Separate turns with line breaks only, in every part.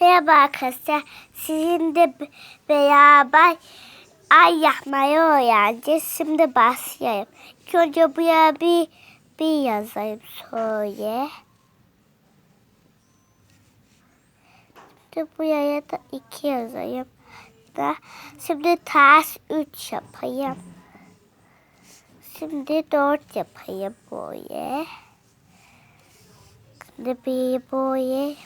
Merhaba arkadaşlar. Sizinle beraber ay yapmayı öğreneceğiz. Şimdi başlayalım. İlk önce buraya bir, bir yazayım şöyle. Şimdi buraya da iki yazayım. Da. Şimdi ters üç yapayım. Şimdi dört yapayım böyle. Şimdi bir böyle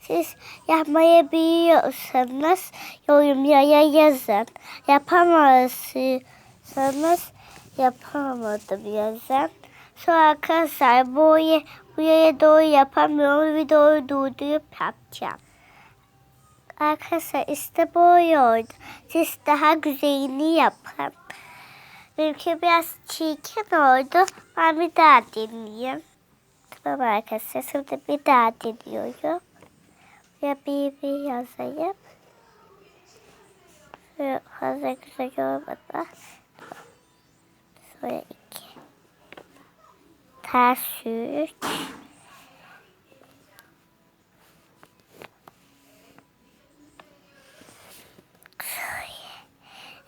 Siz yapmayı biliyorsanız yorumlara yazın. Yapamazsanız yapamadım yazın. Sonra arkadaşlar buraya, buraya doğru yapamıyorum. Videoyu durdurup yapacağım. Arkadaşlar işte böyle oldu. Siz daha güzelini yapın. Benimki biraz çirkin oldu. Ben bir daha deneyeyim. Tamam arkadaşlar. Şimdi bir daha deniyorum. Ya bir bir yazayım. Şöyle fazla güzel olmadı. Sonra iki. Ters üç.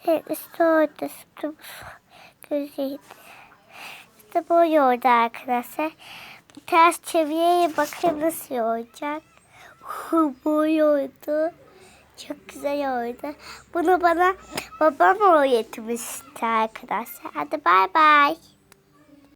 Evet işte orada işte bu gözeydi. İşte böyle oldu arkadaşlar. Ters çevireye bakın nasıl olacak. böyle oldu. Çok güzel oldu. Bunu bana babam öğretmişti arkadaşlar. Hadi bay bay.